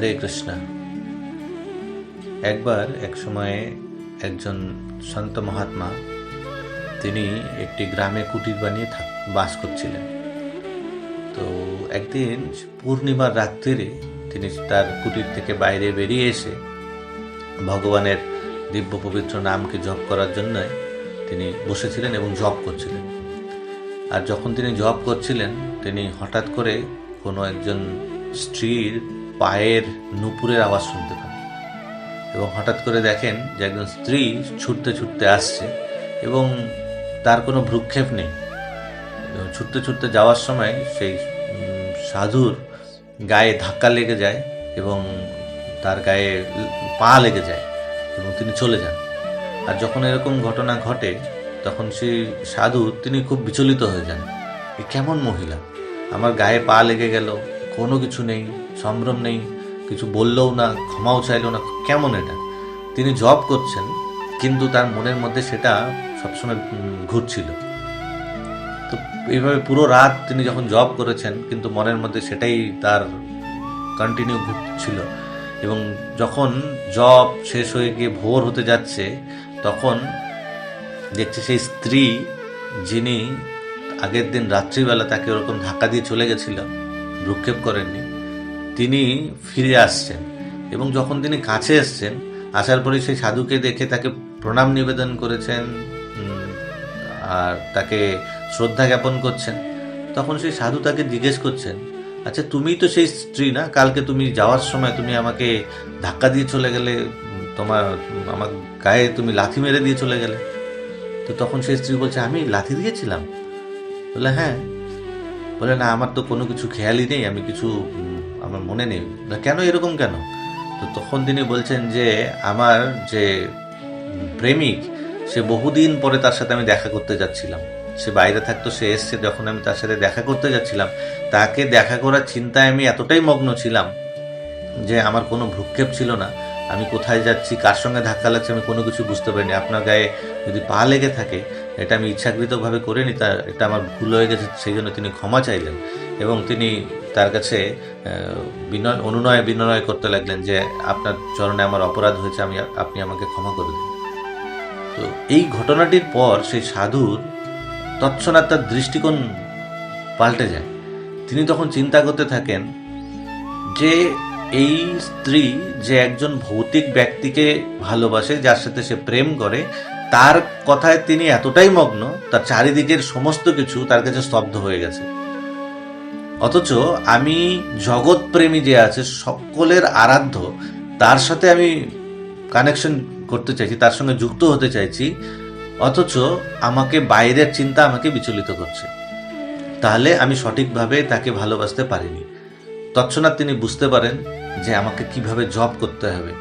হরে কৃষ্ণ। একবার এক সময়ে একজন সন্ত মহাত্মা, তিনি একটি গ্রামে কুটির বানিয়ে বাস করছিলেন। তো একদিন পূর্ণিমার রাত্রিরে তিনি তার কুটির থেকে বাইরে বেরিয়ে এসে ভগবানের দিব্য পবিত্র নামকে জপ করার জন্য তিনি বসেছিলেন এবং জপ করছিলেন। আর যখন তিনি জব করছিলেন, তিনি হঠাৎ করে কোনো একজন স্ত্রীর পায়ের নুপুরের আওয়াজ শুনতে পান। এবং হঠাৎ করে দেখেন যে একজন স্ত্রী ছুটতে ছুটতে আসছে এবং তার কোনো ভ্রুক্ষেপ নেই। ছুটতে ছুটতে যাওয়ার সময় সেই সাধুর গায়ে ধাক্কা লেগে যায় এবং তার গায়ে পা লেগে যায় এবং তিনি চলে যান। আর যখন এরকম ঘটনা ঘটে, তখন সেই সাধু তিনি খুব বিচলিত হয়ে যান। এ কেমন মহিলা? আমার গায়ে পা লেগে গেল কোনো কিছু নেই, সম্ভ্রম নেই, কিছু বললেও না, ক্ষমাও চাইলো না, কেমন এটা? তিনি জব করছেন, কিন্তু তার মনের মধ্যে সেটা সবসময় ঘুরছিল। তো এইভাবে পুরো রাত তিনি যখন জব করেছেন, কিন্তু মনের মধ্যে সেটাই তার কন্টিনিউ ঘুরছিল। এবং যখন জব শেষ হয়ে গিয়ে ভোর হতে যাচ্ছে, তখন দেখছি সেই স্ত্রী, যিনি আগের দিন রাত্রিবেলা তাকে ওরকম ধাক্কা দিয়ে চলে গেছিল ভ্রুক্ষেপ করেননি, তিনি ফিরে আসছেন এবং যখন তিনি কাছে এসছেন, আসার পরে সেই সাধুকে দেখে তাকে প্রণাম নিবেদন করেছেন আর তাকে শ্রদ্ধা জ্ঞাপন করছেন। তখন সেই সাধু তাকে জিজ্ঞেস করছেন আচ্ছা তুমিই তো সেই স্ত্রী না? কালকে তুমি যাওয়ার সময় তুমি আমাকে ধাক্কা দিয়ে চলে গেলে, তোমার, আমার গায়ে তুমি লাথি মেরে দিয়ে চলে গেলে? তো তখন সেই স্ত্রী বলছে, আমি লাথি দিয়েছিলাম? বলে হ্যাঁ। বলে, না, আমার তো কোনো কিছু খেয়ালই নেই, আমি কিছু আমার মনে নেই। কেন এরকম কেন? তো তখন তিনি বলছেন যে, আমার যে প্রেমিক, সে বহুদিন পরে তার সাথে আমি দেখা করতে যাচ্ছিলাম। সে বাইরে থাকতো, সে এসছে, যখন আমি তার সাথে দেখা করতে যাচ্ছিলাম, তাকে দেখা করার চিন্তায় আমি এতটাই মগ্ন ছিলাম যে, আমার কোনো ভ্রুক্ষেপ ছিল না। আমি কোথায় যাচ্ছি, কার সঙ্গে ধাক্কা লাগছে, আমি কোনো কিছু বুঝতে পারিনি। আপনার গায়ে যদি পা লেগে থাকে এটা আমি ইচ্ছাকৃতভাবে করিনি তা এটা আমার ভুল হয়ে গেছে, সেই জন্য তিনি ক্ষমা চাইলেন এবং তিনি তার কাছে বিনয়, অনুনয় বিনয় করতে লাগলেন যে আপনার চরণে আমার অপরাধ হয়েছে, আমি আপনি আমাকে ক্ষমা করে দিন। তো এই ঘটনাটির পর সেই সাধুর তৎক্ষণাৎ তার দৃষ্টিকোণ পাল্টে যায়। তিনি তখন চিন্তা করতে থাকেন যে এই স্ত্রী যে একজন ভৌতিক ব্যক্তিকে ভালোবাসে, যার সাথে সে প্রেম করে তার কথায় তিনি এতটাই মগ্ন, তার চারিদিকের সমস্ত কিছু তার কাছে স্তব্ধ হয়ে গেছে। অথচ আমি জগৎপ্রেমী যে আছে, সকলের আরাধ্য, তার সাথে আমি কানেকশন করতে চাইছি, তার সঙ্গে যুক্ত হতে চাইছি, অথচ আমাকে বাইরের চিন্তা আমাকে বিচলিত করছে। তাহলে আমি সঠিকভাবে তাকে ভালোবাসতে পারিনি। তৎক্ষণাৎ তিনি বুঝতে পারেন যে আমাকে কীভাবে জব করতে হবে।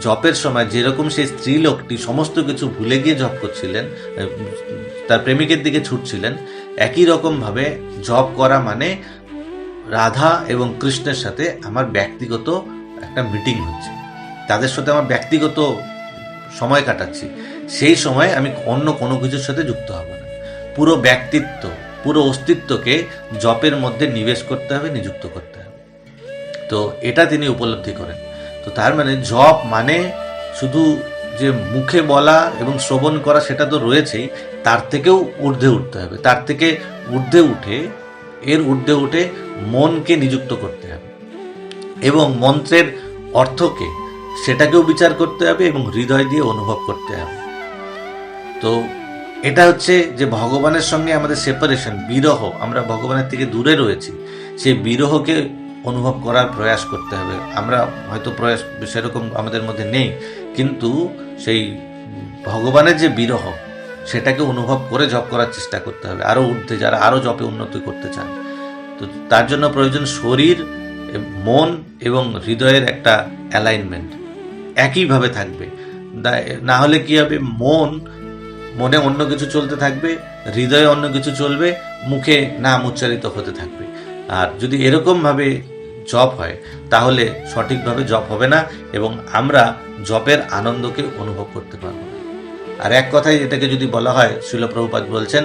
জপের সময় যেরকম সেই স্ত্রী লোকটি সমস্ত কিছু ভুলে গিয়ে জব করছিলেন তার প্রেমিকের দিকে ছুটছিলেন, একই রকমভাবে জব করা মানে রাধা এবং কৃষ্ণের সাথে আমার ব্যক্তিগত একটা মিটিং হচ্ছে। তাদের সাথে আমার ব্যক্তিগত সময় কাটাচ্ছি। সেই সময় আমি অন্য কোনো কিছুর সাথে যুক্ত হব না। পুরো ব্যক্তিত্ব, পুরো অস্তিত্বকে জপের মধ্যে নিবেশ করতে হবে, নিযুক্ত করতে হবে। তো এটা তিনি উপলব্ধি করেন। তো তার মানে জপ মানে শুধু যে মুখে বলা এবং শ্রবণ করা সেটা তো রয়েছেই, তার থেকেও ঊর্ধ্বে উঠতে হবে। তার থেকে ঊর্ধ্বে উঠে, এর ঊর্ধ্বে উঠে মনকে নিযুক্ত করতে হবে। এবং মন্ত্রের অর্থকে সেটাকেও বিচার করতে হবে এবং হৃদয় দিয়ে অনুভব করতে হবে। তো এটা হচ্ছে যে ভগবানের সঙ্গে আমাদের সেপারেশন বিরহ, আমরা ভগবানের থেকে দূরে রয়েছি। সেই বিরহকে অনুভব করার প্রয়াস করতে হবে। আমরা হয়তো প্রয়াস সেরকম আমাদের মধ্যে নেই, কিন্তু সেই ভগবানের যে বিরহ, সেটাকে অনুভব করে জপ করার চেষ্টা করতে হবে। আরও ঊর্ধ্বে যারা আরও জপে উন্নতি করতে চান। তো তার জন্য প্রয়োজন শরীর, মন এবং হৃদয়ের একটা অ্যালাইনমেন্ট একইভাবে থাকবে। না হলে কি হবে? মন, মনে অন্য কিছু চলতে থাকবে, হৃদয়ে অন্য কিছু চলবে, মুখে নাম উচ্চারিত হতে থাকবে। আর যদি এরকমভাবে জপ হয়, তাহলে সঠিকভাবে জপ হবে না এবং আমরা জপের আনন্দকে অনুভব করতে পারব আর এক কথায় এটাকে যদি বলা হয় শিলপ্রভুপাত বলছেন,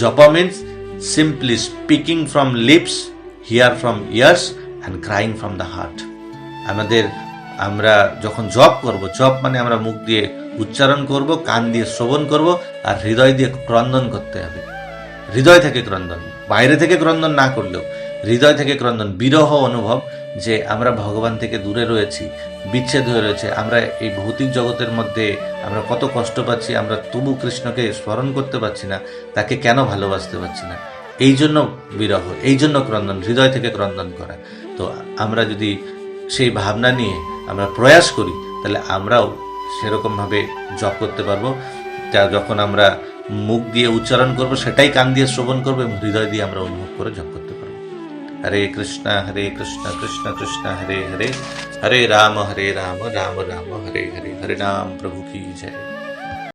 japa means simply speaking from lips hear from ears and crying from the heart আমাদের, আমরা যখন জপ করব, জপ মানে আমরা মুখ দিয়ে উচ্চারণ করব, কান দিয়ে শ্রবণ করব, আর হৃদয় দিয়ে ক্রন্দন করতে হবে। হৃদয় থেকে ক্রন্দন, বাইরে থেকে ক্রন্দন না করলেও হৃদয় থেকে ক্রন্দন, বিরহ অনুভব যে আমরা ভগবান থেকে দূরে রয়েছি, বিচ্ছেদ হয়ে রয়েছে। আমরা এই ভৌতিক জগতের মধ্যে আমরা কত কষ্ট পাচ্ছি, আমরা তবু কৃষ্ণকে স্মরণ করতে পারছি না, তাকে কেন ভালোবাসতে পারছি না? এই জন্য বিরহ, এই জন্য ক্রন্দন, হৃদয় থেকে ক্রন্দন করা। তো আমরা যদি সেই ভাবনা নিয়ে আমরা প্রয়াস করি, তাহলে আমরাও সেরকমভাবে জপ করতে পারব। যা যখন আমরা মুখ দিয়ে উচ্চারণ করব, সেটাই কান দিয়ে শ্রবণ করব এবং হৃদয় দিয়ে আমরা অনুভব করে জপ করতে পারব। হরে কৃষ্ণ হরে কৃষ্ণ কৃষ্ণ কৃষ্ণ, হরে হরে হরে রাম হরে রাম রাম রাম, হরে হরে হরে রাম প্রভু কি জয়।